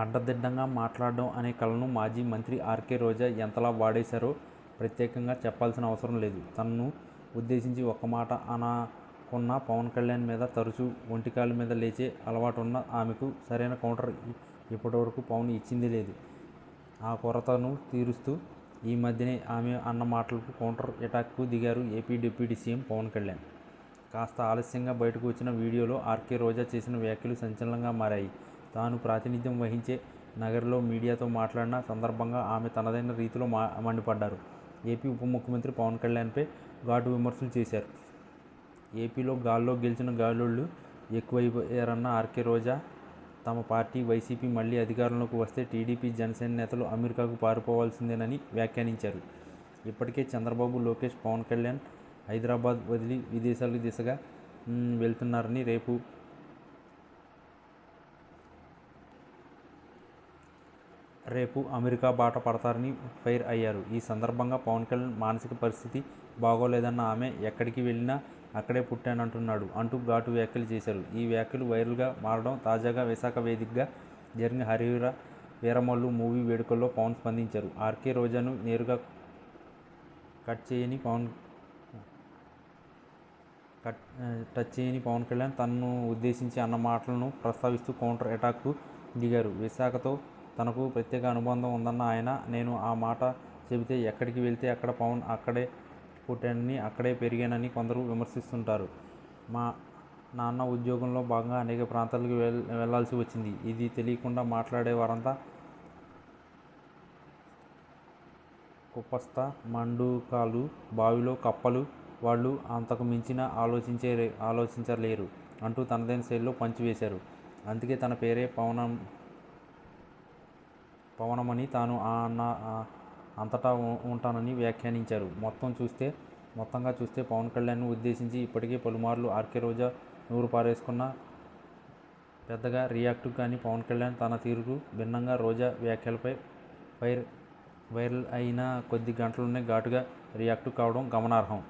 అడ్డదిడ్డంగా మాట్లాడడం అనే కళను మాజీ మంత్రి ఆర్కే రోజా ఎంతలా వాడేశారో ప్రత్యేకంగా చెప్పాల్సిన అవసరం లేదు. తనను ఉద్దేశించి ఒక్క మాట అనకున్న పవన్ కళ్యాణ్ మీద తరచూ ఒంటికాల మీద లేచే అలవాటున్న ఆమెకు సరైన కౌంటర్ ఇప్పటివరకు పవన్ ఇచ్చింది లేదు. ఆ కొరతను తీరుస్తూ ఈ మధ్యనే ఆమె అన్న మాటలకు కౌంటర్ ఎటాక్కు దిగారు AP deputy CM Pawan Kalyan. కాస్త ఆలస్యంగా బయటకు వచ్చిన వీడియోలో ఆర్కే రోజా చేసిన వ్యాఖ్యలు సంచలనంగా మారాయి. తాను ప్రాతినిధ్యం వహించే నగర్లో మీడియాతో మాట్లాడిన సందర్భంగా ఆమె తనదైన రీతిలో మా మండిపడ్డారు. ఏపీ ఉప ముఖ్యమంత్రి పవన్ కళ్యాణ్పై ఘాటు విమర్శలు చేశారు. ఏపీలో గాల్లో గెలిచిన గాలోళ్ళు ఎక్కువయ్యారన్న ఆర్కే రోజా తమ పార్టీ వైసీపీ మళ్ళీ అధికారంలోకి వస్తే టీడీపీ, జనసేన నేతలు అమెరికాకు పారిపోవాల్సిందేనని వ్యాఖ్యానించారు. ఇప్పటికే చంద్రబాబు, లోకేష్ పవన్ కళ్యాణ్ హైదరాబాద్ వదిలి విదేశాల దిశగా వెళ్తున్నారని, రేపు రేపు అమెరికా బాట పడతారని ఫైర్ అయ్యారు. ఈ సందర్భంగా పవన్ కళ్యాణ్ మానసిక పరిస్థితి బాగోలేదన్న ఆమె ఎక్కడికి వెళ్ళినా అక్కడే పుట్టానంటున్నాడు అంటూ ఘాటు వ్యాఖ్యలు చేశారు. ఈ వ్యాఖ్యలు వైరల్గా మారడం తాజాగా విశాఖ వేదికగా జరిగిన హరివీర వీరమల్లు మూవీ వేడుకల్లో పవన్ స్పందించారు. ఆర్కే రోజాను నేరుగా కట్ చేయని పవన్ టచ్ చేయని పవన్ కళ్యాణ్ తనను ఉద్దేశించి అన్న మాటలను ప్రస్తావిస్తూ కౌంటర్ అటాక్కు దిగారు. విశాఖతో తనకు ప్రత్యేక అనుబంధం ఉందన్న ఆయన నేను ఆ మాట చెబితే ఎక్కడికి వెళ్తే అక్కడ పవన్ అక్కడే పుట్టానని, అక్కడే పెరిగానని కొందరు విమర్శిస్తుంటారు. మా నాన్న ఉద్యోగంలో భాగంగా అనేక ప్రాంతాలకు వెళ్ళాల్సి వచ్చింది. ఇది తెలియకుండా మాట్లాడే వారంతా కుప్పస్త మండుకాలు బావిలో కప్పలు వాళ్ళు అంతకు మించిన ఆలోచించే ఆలోచించలేరు అంటూ తనదైన శైలిలో పంచివేశారు అందుకే తన పేరే పవనం పవనమని, తాను అంతటా ఉంటానని వ్యాఖ్యానించారు. మొత్తం చూస్తే మొత్తంగా చూస్తే పవన్ కళ్యాణ్ను ఉద్దేశించి ఇప్పటికే పలుమార్లు ఆర్కే రోజా నూరు పారేసుకున్న పెద్దగా రియాక్ట్ కానీ పవన్ కళ్యాణ్ తన తీరుకు భిన్నంగా రోజా వ్యాఖ్యలపై వైర్ వైరల్ అయిన కొద్ది గంటలోనే ఘాటుగా రియాక్ట్ కావడం గమనార్హం.